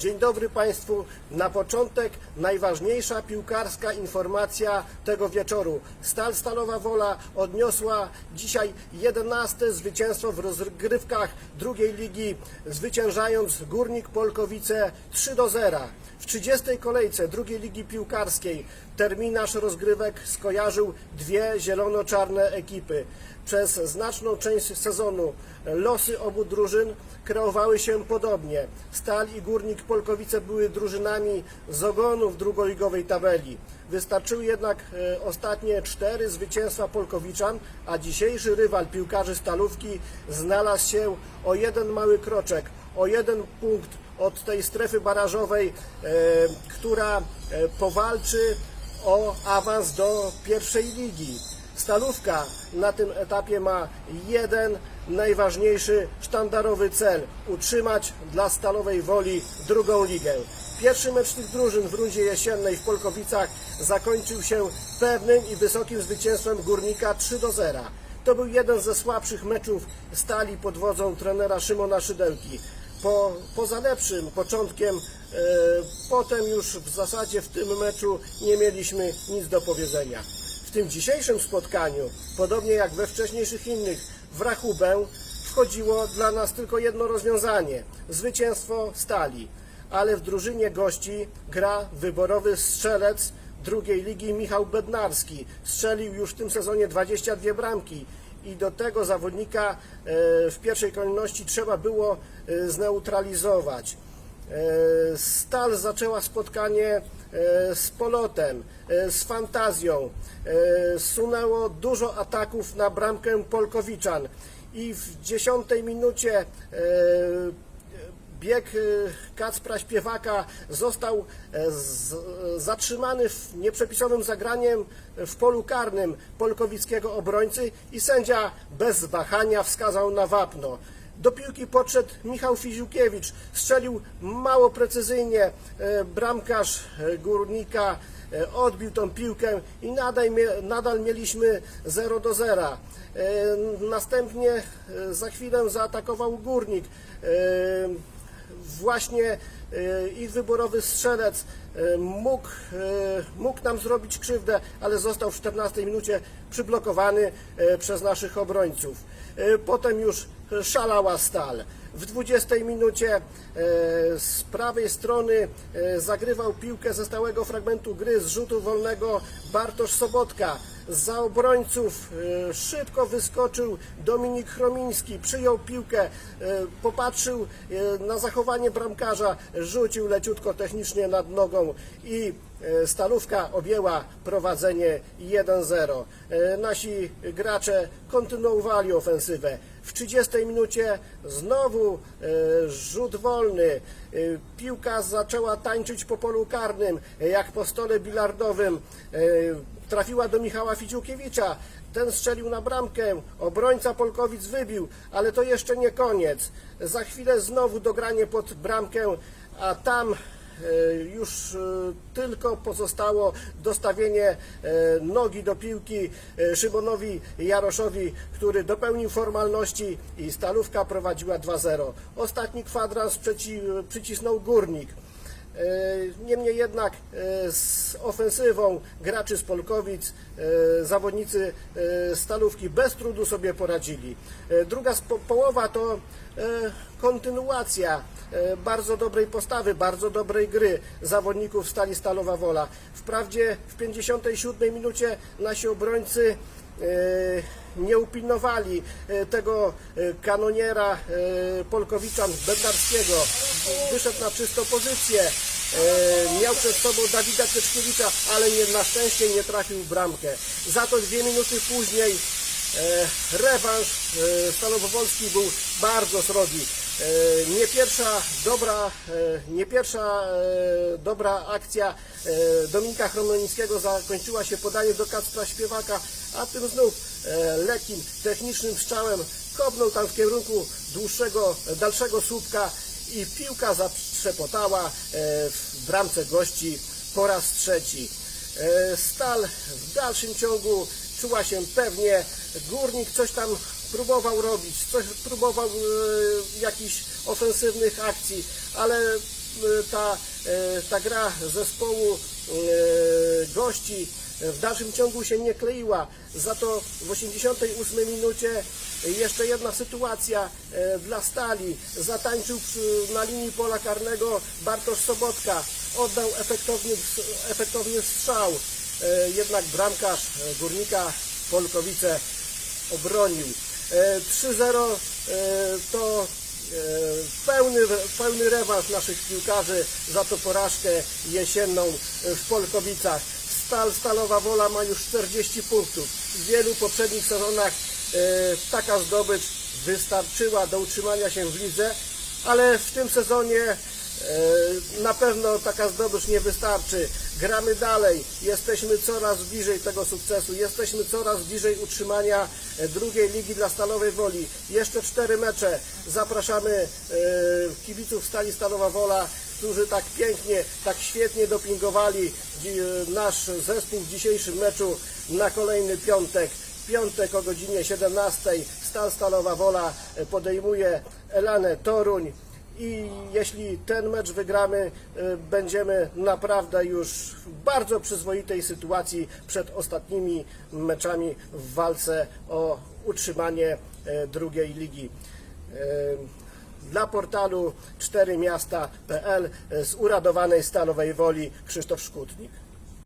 Dzień dobry Państwu. Na początek najważniejsza piłkarska informacja tego wieczoru. Stal Stalowa Wola odniosła dzisiaj 11 zwycięstwo w rozgrywkach drugiej ligi, zwyciężając Górnik Polkowice 3 do 0. W 30. kolejce drugiej ligi piłkarskiej terminarz rozgrywek skojarzył dwie zielono-czarne ekipy. Przez znaczną część sezonu losy obu drużyn kreowały się podobnie. Stal i Górnik Polkowice były drużynami z ogonów drugoligowej tabeli. Wystarczyły jednak e, ostatnie cztery zwycięstwa Polkowiczan, a dzisiejszy rywal piłkarzy Stalówki znalazł się o jeden mały kroczek, o jeden punkt od tej strefy barażowej, e, która e, powalczy o awans do pierwszej ligi. Stalówka na tym etapie ma jeden najważniejszy sztandarowy cel utrzymać dla Stalowej Woli drugą ligę. Pierwszy mecz tych drużyn w rundzie jesiennej w Polkowicach zakończył się pewnym i wysokim zwycięstwem Górnika 3 do 0. To był jeden ze słabszych meczów Stali pod wodzą trenera Szymona Szydełki. Po, poza lepszym początkiem, e, potem już w zasadzie w tym meczu nie mieliśmy nic do powiedzenia. W tym dzisiejszym spotkaniu, podobnie jak we wcześniejszych innych, w rachubę wchodziło dla nas tylko jedno rozwiązanie zwycięstwo stali. Ale w drużynie gości gra wyborowy strzelec drugiej ligi Michał Bednarski. Strzelił już w tym sezonie 22 bramki i do tego zawodnika e, w pierwszej kolejności trzeba było e, zneutralizować. E, Stal zaczęła spotkanie z polotem, z fantazją. Sunęło dużo ataków na bramkę Polkowiczan i w dziesiątej minucie bieg e, Kacpra Śpiewaka został e, z, zatrzymany w nieprzepisowym zagraniem w polu karnym polkowickiego obrońcy i sędzia bez wahania wskazał na wapno. Do piłki podszedł Michał Fiziukiewicz, strzelił mało precyzyjnie, e, bramkarz Górnika e, odbił tą piłkę i nadal, nadal mieliśmy 0 do 0. E, Następnie za chwilę zaatakował Górnik. Właśnie ich wyborowy strzelec e, mógł, e, mógł nam zrobić krzywdę, ale został w 14 minucie przyblokowany e, przez naszych obrońców. E, Potem już szalała stal. W 20 minucie e, z prawej strony e, zagrywał piłkę ze stałego fragmentu gry z rzutu wolnego Bartosz Sobotka. Za obrońców e, szybko wyskoczył Dominik Chromiński, przyjął piłkę, e, popatrzył e, na zachowanie bramkarza, rzucił leciutko technicznie nad nogą i Stalówka objęła prowadzenie 1-0. E, Nasi gracze kontynuowali ofensywę. W 30 minucie znowu e, rzut wolny. E, Piłka zaczęła tańczyć po polu karnym, e, jak po stole bilardowym. E, Trafiła do Michała Ficiukiewicza. Ten strzelił na bramkę, obrońca Polkowic wybił, ale to jeszcze nie koniec. Za chwilę znowu dogranie pod bramkę, a tam E, już e, tylko pozostało dostawienie e, nogi do piłki e, Szymonowi Jaroszowi, który dopełnił formalności i Stalówka prowadziła 2-0. Ostatni kwadrans przycisnął Górnik. E, Niemniej jednak e, z ofensywą graczy z Polkowic e, zawodnicy Stalówki bez trudu sobie poradzili. Druga połowa to kontynuacja bardzo dobrej postawy, bardzo dobrej gry zawodników Stali Stalowa Wola. Wprawdzie w 57 minucie nasi obrońcy nie upilnowali e, tego e, kanoniera e, Polkowiczan Bednarskiego. Wyszedł na czystą pozycję. Miał przed sobą Dawida Czeczkiewicza, ale nie, na szczęście nie trafił w bramkę. Za to dwie minuty później rewanż Stalowowolski był bardzo srogi. E, Nie pierwsza dobra, e, nie pierwsza e, dobra akcja Dominika Chromonińskiego zakończyła się podaniem do Kacpra Śpiewaka, a tym znów lekkim, technicznym strzałem kopnął tam w kierunku dłuższego, dalszego słupka i piłka zatrzepotała w bramce gości po raz trzeci. Stal w dalszym ciągu czuła się pewnie. Górnik coś tam próbował robić, coś próbował e, jakichś ofensywnych akcji, ale ta, e, ta gra zespołu e, gości w dalszym ciągu się nie kleiła. Za to w 88 minucie jeszcze jedna sytuacja e, dla Stali. Zatańczył na linii pola karnego Bartosz Sobotka. Oddał efektowny, efektowny strzał. E, Jednak bramkarz e, Górnika Polkowice obronił. E, 3-0 e, to e, pełny, pełny rewanż naszych piłkarzy za tą porażkę jesienną w Polkowicach. Stal Stalowa Wola ma już 40 punktów. W wielu poprzednich sezonach e, taka zdobycz wystarczyła do utrzymania się w lidze, ale w tym sezonie e, na pewno taka zdobycz nie wystarczy. Gramy dalej, jesteśmy coraz bliżej tego sukcesu, jesteśmy coraz bliżej utrzymania e, drugiej ligi dla Stalowej Woli. Jeszcze cztery mecze. Zapraszamy e, kibiców Stali Stalowa Wola, którzy tak pięknie, tak świetnie dopingowali e, nasz zespół w dzisiejszym meczu na kolejny piątek. Piątek o godzinie 17 Stal Stalowa Wola podejmuje Elanę Toruń i jeśli ten mecz wygramy, e, będziemy naprawdę już w bardzo przyzwoitej sytuacji przed ostatnimi meczami w walce o utrzymanie e, drugiej ligi. E, Dla portalu 4miasta.pl z uradowanej Stalowej Woli Krzysztof Szkutnik.